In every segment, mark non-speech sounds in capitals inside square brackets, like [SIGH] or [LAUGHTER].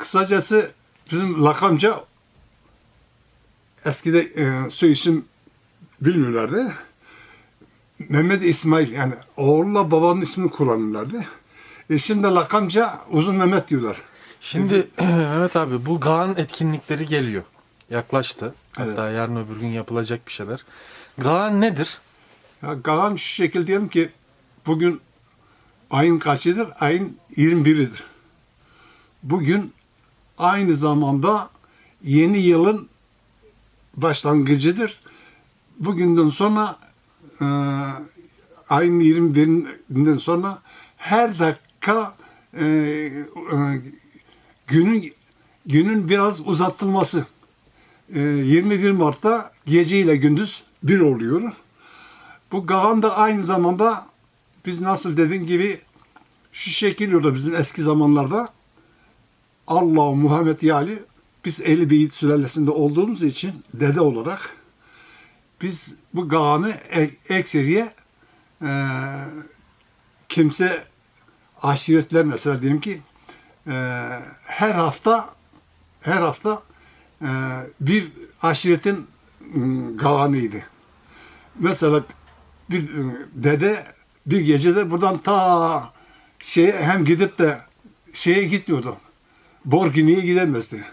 Kısacası bizim lakamca eskide e, soy isim bilmiyorlardı. Mehmet İsmail yani oğulla babanın ismini kullanırlardı. E şimdi lakamca Uzun Mehmet diyorlar. Şimdi [CLEARS THROAT] Mehmet abi bu GAN etkinlikleri geliyor. Yaklaştı. Evet. Hatta yarın öbür gün yapılacak bir şeyler. GAN nedir? Ya Galan şu şekilde diyelim ki bugün ayın kaçıdır? Ayın 21'idir. Bugün aynı zamanda yeni yılın başlangıcıdır. Bugünden sonra e, ayın 21'inden sonra her dakika e, e, günün günün biraz uzatılması. E, 21 Mart'ta gece ile gündüz bir oluyor. Bu Gahan da aynı zamanda biz nasıl dediğin gibi şu şekil orada bizim eski zamanlarda Allah Muhammed Yali biz Beyit sülalesinde olduğumuz için dede olarak biz bu Gahan'ı e- ekseriye e, kimse aşiretler mesela diyelim ki e, her hafta her hafta e, bir aşiretin m, Gahan'ıydı. Mesela bir e, dede bir gecede buradan ta şeye hem gidip de şeye gitmiyordu. Borgini'ye gidemezdi.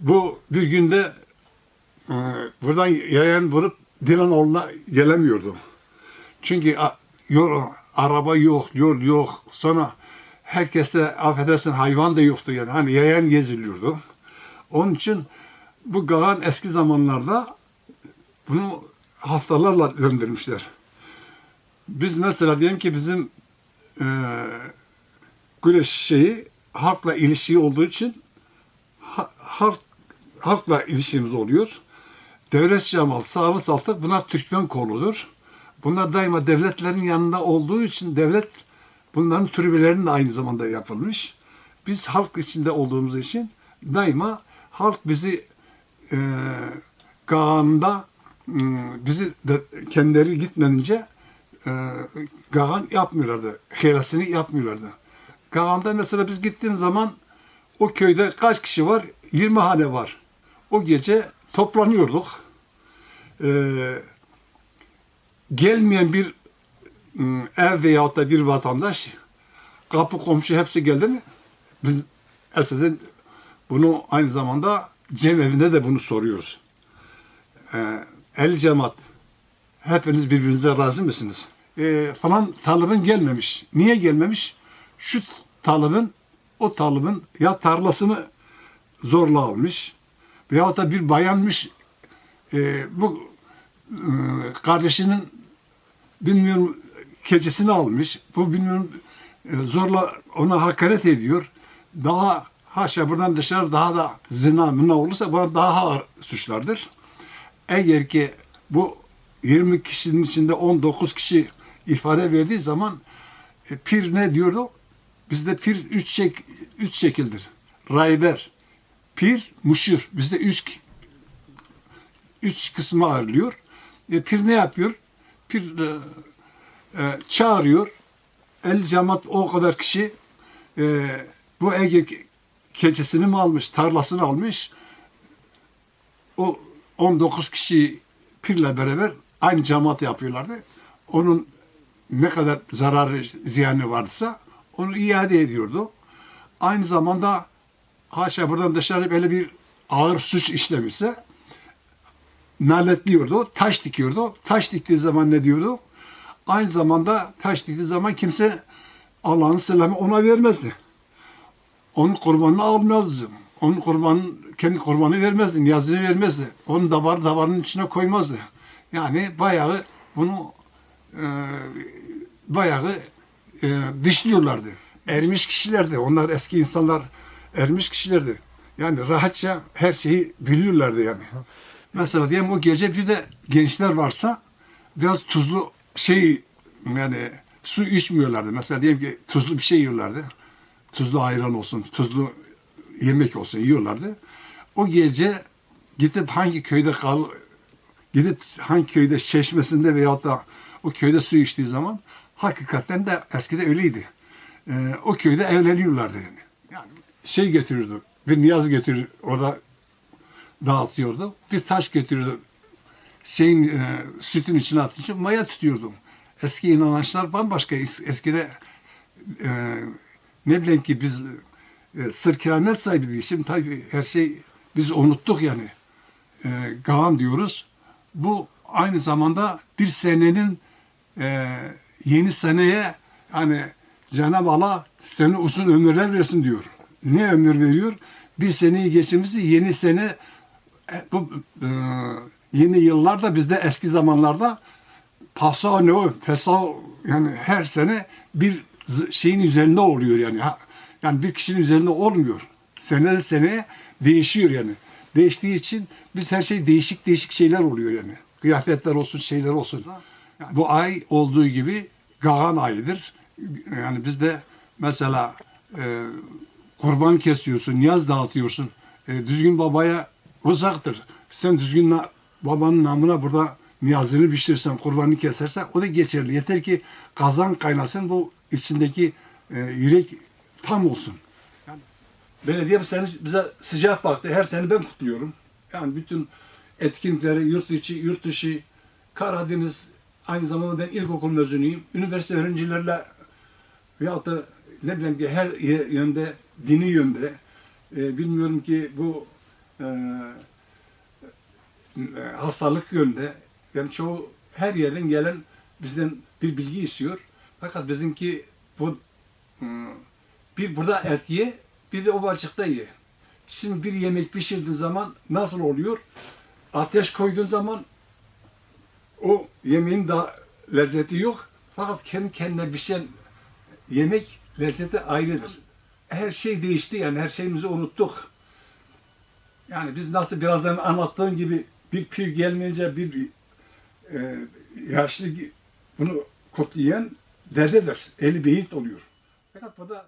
Bu bir günde e, buradan yayan vurup Dilanoğlu'na gelemiyordu. Çünkü a- yol, araba yok, yol yok. Sonra herkeste affedersin hayvan da yoktu yani. Hani yayan geziliyordu. Onun için bu Gahan eski zamanlarda bunu haftalarla döndürmüşler. Biz mesela diyelim ki bizim e, güreş şeyi halkla ilişki olduğu için ha- halk halkla ilişkimiz oluyor. Devlet Cemal, Sağlı Saltık bunlar Türkmen koludur. Bunlar daima devletlerin yanında olduğu için devlet bunların türbelerinin de aynı zamanda yapılmış. Biz halk içinde olduğumuz için daima halk bizi e, Gahan'da m, bizi de kendileri gitmedince e, Gahan yapmıyorlardı. Helasını yapmıyorlardı. Gahan'da mesela biz gittiğimiz zaman o köyde kaç kişi var? 20 hane var. O gece toplanıyorduk. Ee, gelmeyen bir m, ev veyahut da bir vatandaş kapı komşu hepsi geldi mi? Biz esasen bunu aynı zamanda cem evinde de bunu soruyoruz. Ee, el cemaat hepiniz birbirinize razı mısınız? Ee, falan talibin gelmemiş. Niye gelmemiş? Şu talibin o talibin ya tarlasını zorla almış veyahut da bir bayanmış e, bu e, kardeşinin bilmiyorum keçesini almış. Bu bilmiyorum e, zorla ona hakaret ediyor. Daha haşa buradan dışarı daha da zina mına olursa bana daha ağır suçlardır. Eğer ki bu 20 kişinin içinde 19 kişi ifade verdiği zaman e, pir ne diyordu? Bizde pir üç, şek, üç şekildir. Rayber, pir, muşur. Bizde üç, üç kısmı ayrılıyor. E, pir ne yapıyor? Pir e, e, çağırıyor. El cemaat o kadar kişi e, bu Ege keçesini mi almış, tarlasını almış. O 19 kişi pirle beraber aynı cemaat yapıyorlardı. Onun ne kadar zararı, ziyanı varsa onu iade ediyordu. Aynı zamanda haşa buradan dışarı böyle bir ağır suç işlemişse naletliyordu, taş dikiyordu. Taş diktiği zaman ne diyordu? Aynı zamanda taş diktiği zaman kimse Allah'ın selamı ona vermezdi. Onun kurbanını almazdı. Onun kurbanın kendi kurbanı vermezdi, niyazını vermezdi. Onun davar davarın içine koymazdı. Yani bayağı bunu e, bayağı e, dışlıyorlardı. Ermiş kişilerdi. Onlar eski insanlar ermiş kişilerdi. Yani rahatça her şeyi biliyorlardı yani. Mesela diyelim o gece bir de gençler varsa biraz tuzlu şey yani su içmiyorlardı. Mesela diyelim ki tuzlu bir şey yiyorlardı. Tuzlu ayran olsun, tuzlu yemek olsun yiyorlardı. O gece gidip hangi köyde kal gidip hangi köyde çeşmesinde veyahut da o köyde su içtiği zaman hakikaten de eskide öyleydi. Ee, o köyde evleniyorlardı yani. Yani şey getiriyordu. bir niyaz götürür orada dağıtıyordu. Bir taş götürürdü. Şeyin e, sütün içine atınca maya tutuyordum. Eski inançlar bambaşka. Es- Eskide e, ne bileyim ki biz e, sır keramet sahibiydik. Şimdi tabii her şey biz unuttuk yani. E, Kaan diyoruz. Bu aynı zamanda bir senenin e, yeni seneye hani Cenab-ı Allah seni uzun ömürler versin diyor. Ne ömür veriyor? Bir seneyi geçimizi yeni sene e, bu e, yeni yıllarda bizde eski zamanlarda pasa ne o fesa yani her sene bir şeyin üzerinde oluyor yani. Yani bir kişinin üzerinde olmuyor. Sene seneye değişiyor yani. Değiştiği için biz her şey değişik değişik şeyler oluyor yani. Kıyafetler olsun, şeyler olsun. Yani bu ay olduğu gibi Gagan ayıdır. Yani bizde mesela e, kurban kesiyorsun, niyaz dağıtıyorsun. E, düzgün babaya uzaktır. Sen düzgün na- babanın namına burada niyazını pişirirsen, kurbanını kesersen o da geçerli. Yeter ki kazan kaynasın, bu içindeki e, yürek tam olsun. Yani belediye bu sene bize sıcak baktı. Her sene ben kutluyorum. Yani bütün etkinlikleri yurt içi, yurt dışı, Karadeniz, aynı zamanda ben ilkokul mezunuyum. Üniversite öğrencilerle veyahut da ne bileyim ki her yönde, dini yönde, e, bilmiyorum ki bu e, e, hastalık yönde, yani çoğu her yerden gelen bizden bir bilgi istiyor. Fakat bizimki bu e, bir burada et ye, bir de o bacıkta ye. Şimdi bir yemek pişirdiğin zaman nasıl oluyor? Ateş koyduğun zaman o yemeğin da lezzeti yok. Fakat kendi kendine pişen yemek lezzeti ayrıdır. Her şey değişti yani her şeyimizi unuttuk. Yani biz nasıl birazdan anlattığım gibi bir pir gelmeyince bir e, yaşlı bunu kutlayan dededir. Eli beyit oluyor. Fakat burada